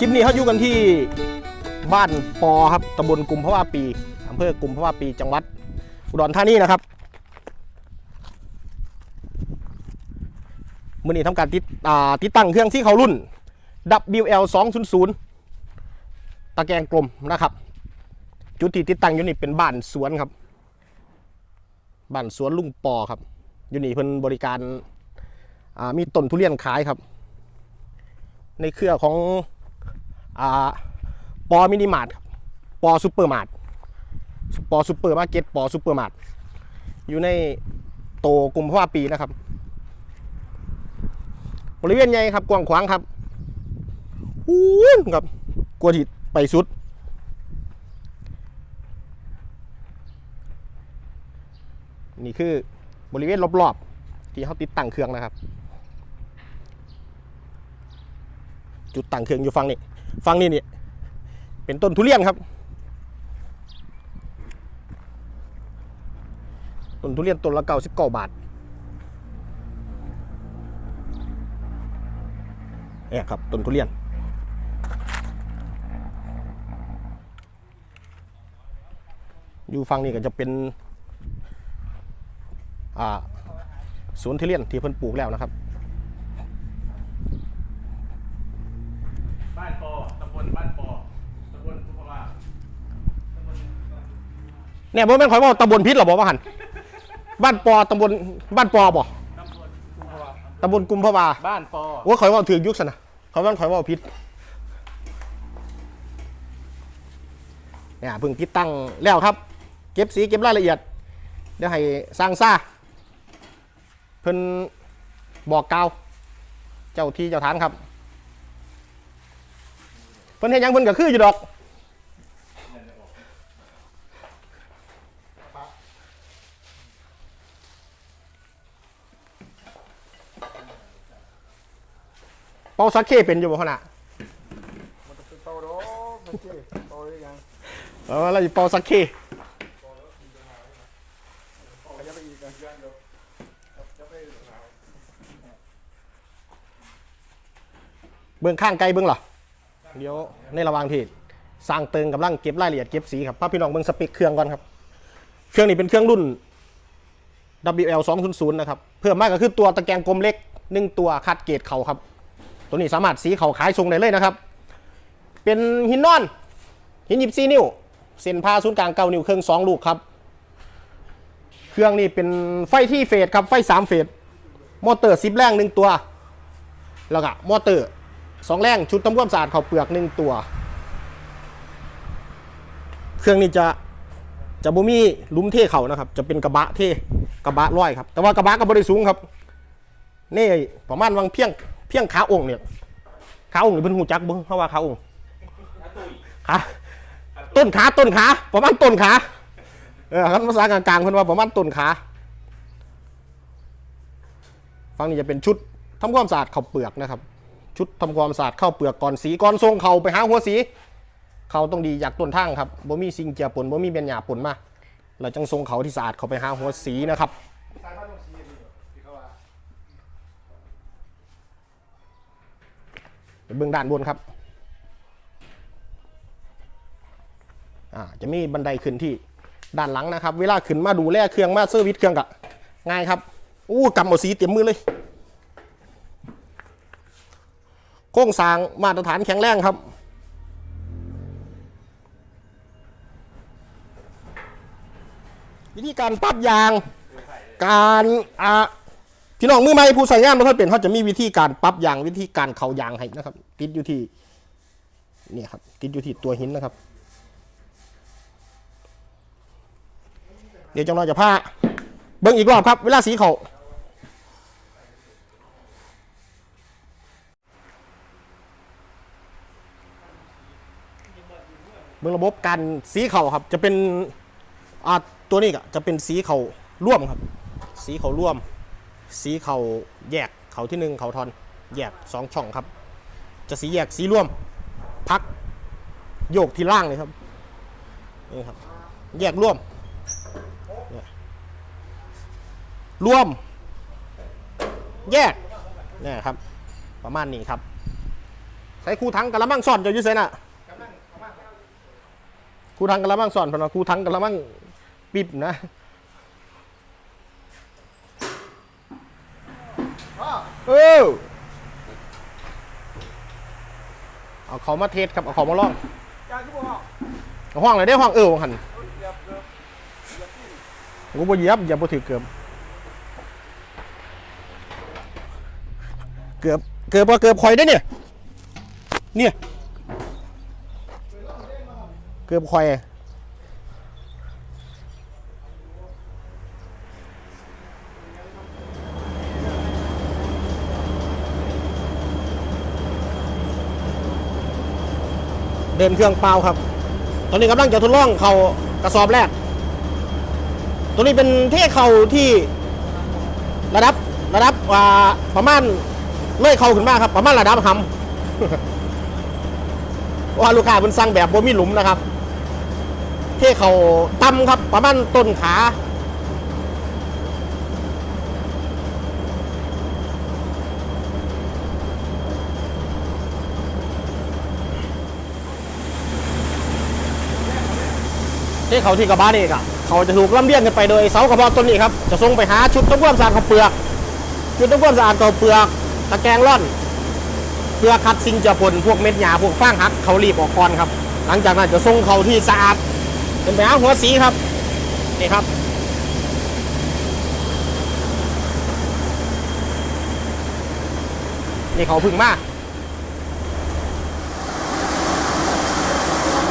คลิปนี้เขาอยู่กันที่บ้านปอครับตำบลกุมภาวะปีอำเภอกุมภาวะปีจังหวัดอุดรธานีนะครับมื่อนี้ทำการติดติดตั้งเครื่องที่เขารุ่น WL 200ตะแกรงกลมนะครับ จุดที่ติดตั้งอยู่นี่เป็นบ้านสวนครับ บ้านสวนลุงปอครับ อยู่นี่เพิ่นบริการมีต้นทุเรียนขายครับ ในเครือของ ปอมินิมาร์ทปอซูเปอร์มาร์ทปอซูเปอร์มาร์เก็ตปอซูเปอร์มาร์ทอยู่ในโตกลุ่มภาวะปีนะครับ บริเวณใหญ่ครับ กว้างขวางครับอู้นครับกลัวที่ไปสุด นี่คือบริเวณรอบๆ ที่เขาติดตั้งเครื่องนะครับ จุดตั้งเครื่องอยู่ฝั่งนี้ ฝั่งนี้นี่เป็นต้นทุเรียนครับ ต้นทุเรียนต้นละเก้าสิบเก้าบาทเนี่ยครับต้นทุเรียน อยู่ฝั่งนี้ก็จะเป็นอ่าสวนทุเรียนที่เพิ่นปลูกแล้วนะครับานปอตำ บลบ้านปอตำบลทุพวาเนี่ยบ่แม่นข่อยบอกตำบลพิษหรอบอกว่าหันบ้านปอตำบลบ้านปอบ่ตำบลทุพวาตำบลกุมภาวาบ้านปอโอ้ยข่อยว่าถือยุคซะนะข่อยว่าข่อยว่าพิษเนี่ยเพิ่งติดตั้งแล้วครับ เก็บสีเก็บรายละเอียด เดี๋ยวให้สร้างซ่าเพิ่นบอกกล่าวเจ้าที่เจ้าทานครับ เพิ่นเห็นยังเพิ่นก็คืออยู่ดอก เป่าสักเคเป็นอยู่บ่ขนาดมันจะเป็นเตาดอกมันเจ๊เตาได้ยังเออเราจะเป่าสักเคขยับไปอีกนะยันเดี๋ยวจะไปหาเบื้องข้างไกลเบื้องหรอ เดี๋ยวในระหว่างที่สร้างเติงกำลังเก็บรายละเอียดเก็บสีครับพาพี่น้องเบื้องสเปคเครื่องก่อนครับ เครื่องนี้เป็นเครื่องรุ่น WL 200นะครับเพิ่มมากก็คือตัวตะแกรงกลมเล็กหนึ่งตัวคัดเกรดเขาครับ ตัวนี้สามารถสีเขาขายทรงได้เลยนะครับ เป็นหินนอนหินหยิบซีนิ้ว เส้นผ่าศูนย์กลางเก้านิ้วเครื่องสองลูกครับ เครื่องนี้เป็นไฟที่เฟสครับไฟสามเฟสมอเตอร์สิบแรงหนึ่งตัว แล้วก็มอเตอร์ สองแรงชุดทำความสะอาดเขาวเปลือกหนึ่งตัว เครื่องนี้จะจะบ่มีลุมเทเขานะครับ จะเป็นกระบะเทกระบะร้อยครับ แต่ว่ากระบะก็บริสูงครับนี่ประมาณวังเพียงเพียงขาองค์เนี่ยขาองค์นี่เป็นหูจักเบิ้งเพราะว่าขาองค์ขาต้นขาต้นขาประมาณต้นขาเออครับภาษากลางๆเพิ่นว่าประมาณต้นขาฝั่งนี้จะเป็นชุดทำความสะอาดข้าวเปลือกนะครับ ชุดทำความสะอาดเข้าเปลือกก่อนสีก่อนทรงเขาไปหาหัวสี เขาต้องดีอยากต้นทางครับบ่มีสิ่งเจียปนบ่มีเบียนหยาปนมาเราจังทรงเขาที่สะอาดเขาไปหาหัวสีนะครับเบื้องด้านบนครับจะมีบันไดขึ้นที่ด้านหลังนะครับ เวลาขึ้นมาดูแลเครื่องมาเซอร์วิสเครื่องกะง่ายครับอู้กำเอาสีเต็มมือเลย โครงสร้างมาตรฐานแข็งแรงครับ วิธีการปรับยาง การอ่าพี่น้องมือใหม่ผู้ใส่งานไม่ค่อยเป็นเขาจะมีวิธีการปรับยางวิธีการเขายางให้นะครับ ติดอยู่ที่เนี่ยครับติดอยู่ที่ตัวหินนะครับ เดี๋ยวจังน้อยจะพาเบิ้งอีกรอบครับ เวลาสีเขา เบิ้งระบบการสีเข่าครับ จะเป็นอ่าตัวนี้ก็จะเป็นสีเข่าร่วมครับ สีเข่าร่วม สีเข่าแยกเข่าที่หนึ่งเขาทอน แยกสองช่องครับ จะสีแยกสีร่วม พักโยกที่ล่างเลยครับนี่ครับ แยกร่วมร่วม แยกนี่ครับ ประมาณนี้ครับใช้คูทั้งกะละมังซ่อนจะยุ่เซนอะ ครูทั้งกะละมังซ่อนพนว่าคูทั้งกะละมังปิบนะเออเอาเขามาเทสครับเอาเขามาลองจาล่อห้องเลยได้ห้องเออหันหยียบเกือบเหยียบที่กูบ่เหยียบเหยียบบ่ถือเกือบเกือบเกือบบ่เกือบคอยได้เนี่ยเนี่ย เกือบคอยเดินเครื่องเปล่าครับ ตอนนี้กำลังจะทดลองเขากระสอบแรก ตัวนี้เป็นเท่เข่าที่ระดับระดับอ่าประมาณเลื่อยเข่าขึ้นมากครับ ประมาณระดับหำว่าลูกค้าเป็นสั่งแบบโบมีหลุมนะครับ เท่เขาต่ำครับประมาณต้นขาที่เขาที่กระบะนี่ะเขาจะถูกลำเลียงกันไปโดยเสากระบอกต้นนี้ครับ จะส่งไปหาชุดต้มความสะอาดข้าวเปลือก ชุดต้มความสะอาดข้าวเปลือก ตะแกรงร่อน เพื่อคัดสิ่งเจือปนพวกเม็ดหยาพวกฟางหักเขารีบออกก่อนครับ หลังจากนั้นจะส่งเขาที่สะอาด เป็นไปหาหัวสีครับ นี่ครับ นี่เขาพึ่งมาก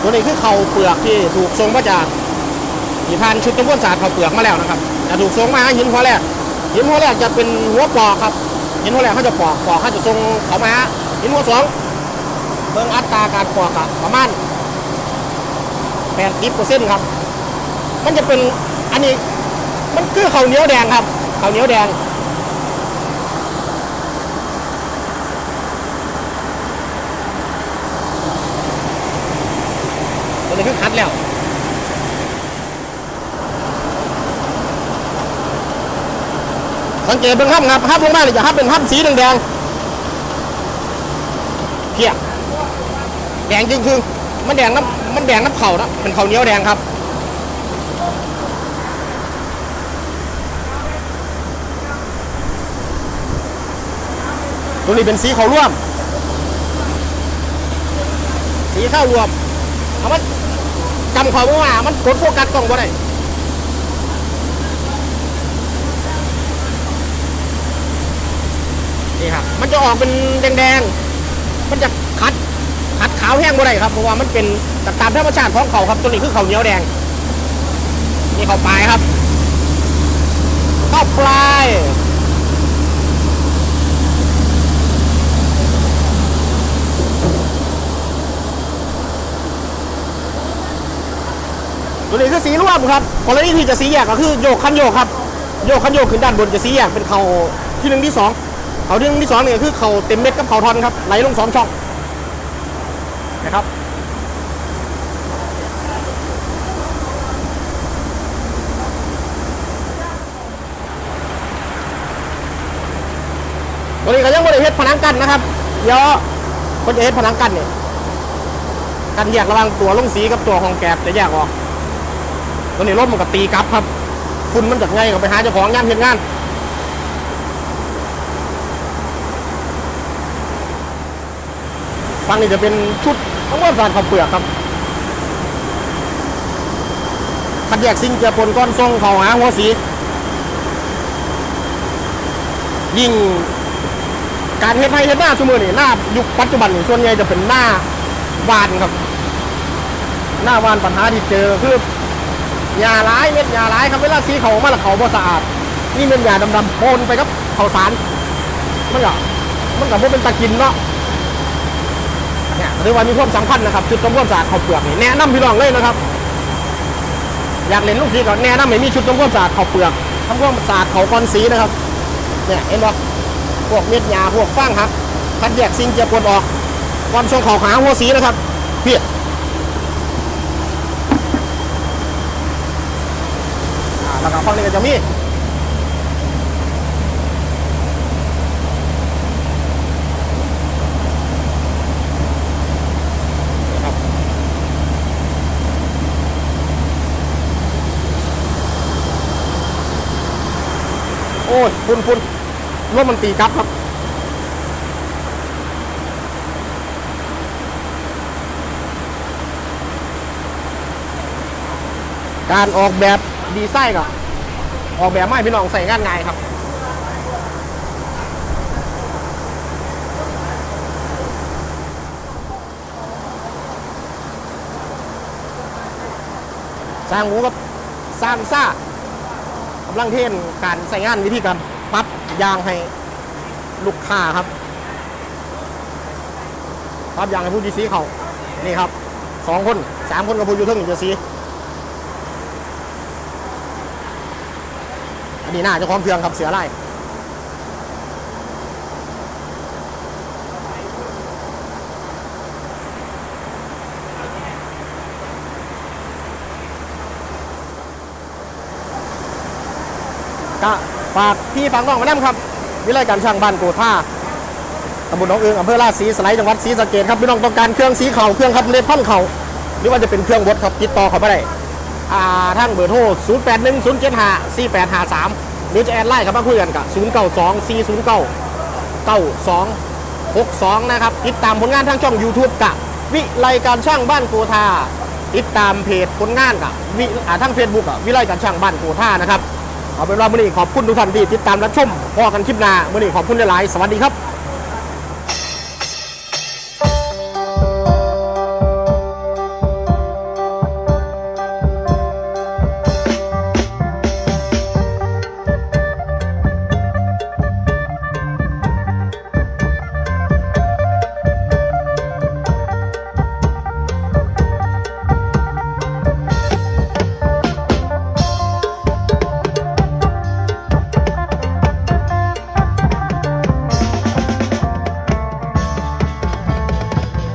ตัวนี้คือเขาเปลือกที่ถูกทรงมาจากที่ผ่านชุดตะวันศาสตร์เขาเปลือกมาแล้วนะครับจะถูกทรงมาหินหัวแรกหินหัวแรกจะเป็นหัวปอกครับหินหัวแรกเขาจะปอกปอกเขาจะทรงเขามาหินหัวสองเบิ่งอัตราการปอกอะประมาณ แปดสิบเปอร์เซ็นต์ครับ มันจะเป็นอันนี้มันคือเขาวเหนียวแดงครับเขาวเหนียวแดงตัวนี้คือคัดแล้วสังเกตเบื้องห้ำครับห้ำลงมาเลยจะห้ำเป็นห้ำสีแดงๆเพี้ยแดงจริงคือมันแดงน้ำ มันแดงน้ำเข่านะเป็นเข่าเนี้ยวแดงครับตัวนี้เป็นสีเขาร่วม สีข้าวรวมเอามันจำความว่ามันกดโฟกัสกล้องบ่ได้นี่ครับมันจะออกเป็นแดงๆ มันจะคัด คัดขาวแห้งบ่ได้ครับ เพราะว่ามันเป็น ตามธรรมชาติของเขาครับตัวนี้คือเขาเหนียวแดง นี่เขาปลายครับเข้าปลายตัวนี้คือสีร่วมครับกรณีที่จะสีแยกก็คือโยกคันโยกครับ โยกคันโยกขึ้นด้านบนจะสีแยกเป็นเขาที่หนึ่งที่สองเขาที่หนึ่งที่สองเนี่ยคือเขาเต็มเม็ดกับเขาทอนครับไหลลงสองช่องนะครับ ตัวนี้ก็ยังไม่ได้เฮ็ดผนังกั้นนะครับเดี๋ยวคนจะเฮ็ดผนังกั้นเนี่ยกันแยกระหว่างตัวลงสีกับตัวของแกบจะแยกออกตัวนี้รถมันก็ตีกลับครับคุณมันจากไงก็ไปหาเจ้าของงานเห็นงานฟังนี่จะเป็นชุดทั้งหมดสารข้าวเปลือกครับคัดแยกสิ่งเจือปนก้อนทรงเขาหาหัวสียิ่ง การเฮ็ดให้เฮ็ดหน้าสมือนี่หน้ายุคปัจจุบันนี่ส่วนใหญ่จะเป็นหน้าวานครับ หน้าวานปัญหาที่เจอคือยาร้ายเม็ดยาร้ายครับเวลาสีเขามาล้วเขาบ่สะอาด นี่เป็นยาดำๆปนไปกับเขาสารมันก็มันก็บ่เป็นตะกินเนาะเนี่ยถือว่ามีความสำคัญนะครับ จุดทำความสะอาดเขาเปลือกนี่แนะนำพี่น้องเลยนะครับ อยากเล่นลูกสีก็แนะนำให้มีชุดทำความสะอาดเขาเปลือกทำความสะอาดเขาก้อนสีนะครับ เนี่ยเห็นบ่ พวกเม็ดหญ้าพวกฟางครับคัดแยกสิ่งเจือปวนออกก่อนส่งของหาหัวสีนะครับเพี่แล้วก็ฟังนี้ก็จะมีโอ้ยปุ่นปุ่น ลมมันตีกลับครับการออกแบบดีไซน์ก็ออกแบบไม่พี่น้องใส่งานง่ายครับ สร้างหมูกับสร้างซ่ากำลังเทนการใส่งานวิธีการปรั๊บ ยางให้ลูกค้าครับปรั๊บยางให้ผู้ดีซีเขานี่ครับสองคนสามคนกับผู้ยูเทิงจะซีอันนี้หน้าจ้าของเครื่องครับเสือไล่ก็ ฝากพี่ฟังน้องมาแนมครับ วิไลการช่างบ้านโกท่าตำบลหนองเอิงอำเภอราชสีสไลด์จังหวัดศรีสะเกษครับพี่น้องต้องการเครื่องสีเขาเครื่องคัดเล็บพันเขาหรือว่าจะเป็นเครื่องบดครับติดต่อเขาไปได้อ่าทางเบอร์โทร 0 8 1 0 7 5 4 8 5 3 หรือจะแอดไลน์ครับมาคุยกันกับ 0 9 2 4 0 9 9 2 6 2 นะครับ ติดตามผลงานทางช่อง YouTube กับวิไลการช่างบ้านโกธาติดตามเพจผลงานกับวิอ่าทาง Facebook กับวิไลการช่างบ้านโกธานะครับ เอาเป็นว่ามื่อนี้ขอบคุณทุกท่านที่ติดตามรับชมพอกันคลิปหน้ามื่อนี้ขอบคุณหลายๆสวัสดีครับ